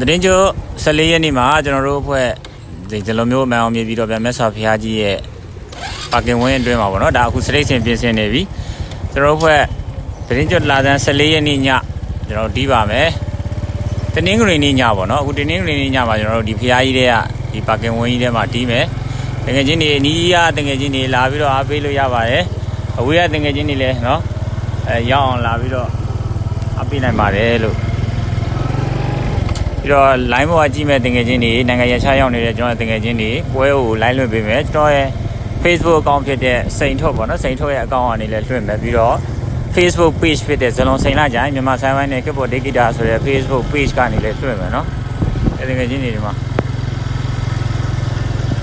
သတင်းကျိုး14ရက်နေ့မှာကျွန်တော်တို့အဖွဲ့ဒီဒီလိုမျိုးမန်အောင်မြေပြီးတော့ဗျမြတ်စွာဘုရားကြီးရဲ့ပါကင်ဝင်းအတွင်းမှာပေါ့နော်ဒါအခုစရိတ်စင်ပြင်ဆင်နေပြီကျွန်တော်တို့အဖွဲ့သတင်းကျိုးလာသန်း14ရက်နေ့ညကျွန်တော်တို့တီးပါမယ်တနင်္ဂနွေနေ့ညပေါ့နော်အခုတနင်္ဂနွေနေ့ညမှာကျွန်တော်တို့ဒီဘုရားကြီးတွေကဒီပါကင်ဝင်းကြီးထဲမှာတီးမယ်တကယ်ချင်းတွေအနီးရတကယ်ချင်းတွေလာပြီးတော့အားပေးလို့ရပါတယ်အဝေးကတကယ်ချင်းတွေလည်းနော်အဲရောက်အောင်လာပြီးတော့အားပေးနိုင်ပါတယ်လို့ ပြီးတော့ line ပေါ်ကကြည့်မဲ့တင်ငယ်ချင်းတွေနိုင်ငံရခြားရောက်နေတဲ့ကျွန်တော်တင်ငယ်ချင်းတွေပွဲကို line လွှင့်ပေးမယ်ကျွန်တော်ရဲ့ Facebook account ဖြစ်တဲ့စိန်ထုတ်ပေါ့နော်စိန်ထုတ်ရဲ့ account ကနေလည်းလွှင့်မယ်ပြီးတော့ Facebook page ဖြစ်တဲ့ဇလွန်စိန်လာကြရင်မြန်မာဆိုင်ဝိုင်းနဲ့ကစ်ဘော်ဒေဂီတာဆိုတဲ့ Facebook page ကနေလည်းလွှင့်မယ်နော်အဲတင်ငယ်ချင်းတွေဒီမှာ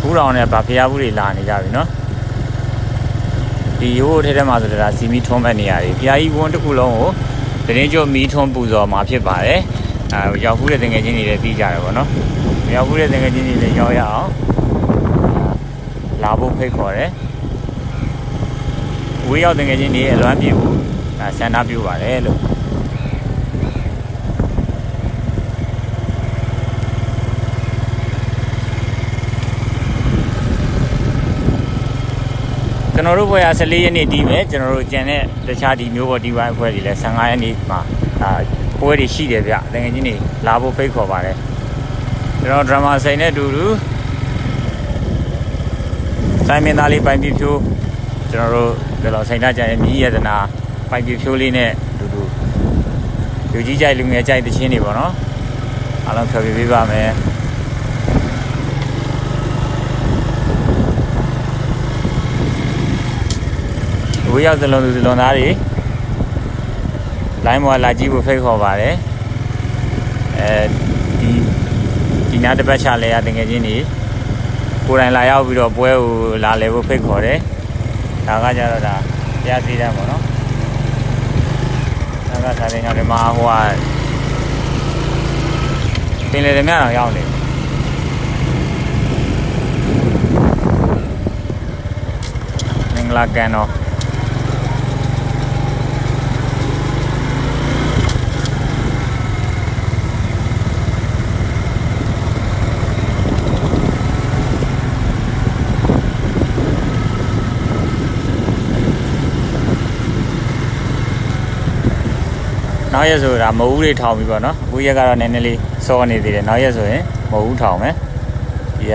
ဘူးတော်နဲ့ဗာဖျားဘူးတွေလာနေကြပြီနော်ဒီရိုးထဲထဲမှာဆိုတော့ဒါစီမီထွန်းမဲ့နေရတယ်ဖျားကြီးဝန်းတစ်ခုလုံးကိုတရင်ကျုပ်မီထွန်းပူဇော်မှာဖြစ်ပါတယ် အဲရောက်ခုတဲ့တငယ်ချင်းတွေလည်းပြီးကြတယ်ဗောနော်ရောက်ခုတဲ့တငယ်ချင်းတွေလည်းရောက်ရအောင်လာဖို့ဖိတ်ခေါ်တယ်ဝေးရောက်တငယ်ချင်းတွေအလွမ်းပြေဖို့အဲဆန္ဒပြုပါတယ်လို့ကျွန်တော်တို့ဘွယ်က14ရက်နေ့တီးမယ်ကျွန်တော်တို့ကျန်တဲ့တခြားဒီမျိုးပေါ်ဒီဝိုင်းအဖွဲ့တွေလည်း15ရက်နေ့မှာ အာပွဲတွေရှိတယ်ဗျတကယ်ချင်းတွေလာဖို့ဖိတ်ခေါ်ပါတယ်ကျွန်တော်ဒရမာဆိုင်နဲ့အတူတူဆိုင်မင်းသားလေးပိုင်ပြဖြိုးကျွန်တော်တို့ဒီလိုဆိုင်သားကြရဲ့မြည်ရတနာပိုင်ပြဖြိုးလေးနဲ့အတူတူလူကြီးကြိုက်လူငယ်ကြိုက်တချင်းတွေပေါ့နော်အားလုံးဖျော်ဖြေပေးပါမယ်ဝေးရောက်သလုံးသူသလုံးသားတွေ လိုင်းမော်လာကြည့်ဖို့ဖိတ်ခေါ်ပါတယ်အဲဒီဒီနာတစ်ပတ်ချလဲရတကယ်ချင်းတွေကိုယ်တိုင်လာရောက်ပြီးတော့ပွဲကိုလာလဲဖို့ဖိတ်ခေါ်တယ်ဒါကကြတော့ဒါတရားစီတန်းပေါ့နော်ဒါကစားတဲ့ညောင်ဒီမှာဟိုကပင်လေတွေများတော့ရောက်နေမင်္ဂလာကန်တော့ နောက်ရက်ဆိုတာမဟုတ်ဦးတွေထောင်ပြီပေါ့နော်အခုရက်ကတော့နည်းနည်းလေးစောနေသေးတယ်နောက်ရက်ဆိုရင်မဟုတ်ဦးထောင်မယ်ဒီက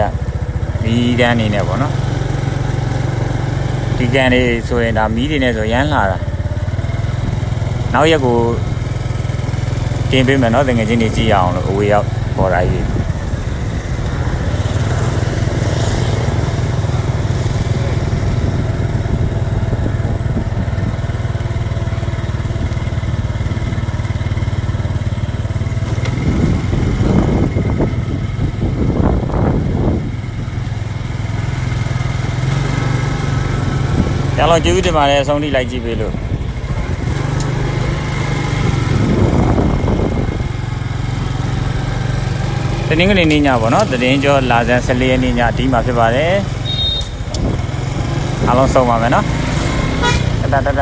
မီးတန်းနေနဲ့ပေါ့နော်ဒီကန်လေးဆိုရင်ဒါမီးတွေနဲ့ဆိုရမ်းလာတာနောက်ရက်ကိုတင်ပေးမယ်နော်တကယ်ချင်းနေကြည့်ရအောင်လို့အဝေးရောက်ပေါ်လာကြီး။ ကျွန်တော်ကျေးဇူးတင်ပါတယ်အဆုံးထိလိုက်ကြည့်ပေးလို့။တနင်္ဂနွေနေ့ညပေါ့နော်တရင်ကျော်လာဇန်14ရက်နေ့ညဒီမှာဖြစ်ပါတယ်။အားလုံးဆုံးပါမယ်နော်။တတတတ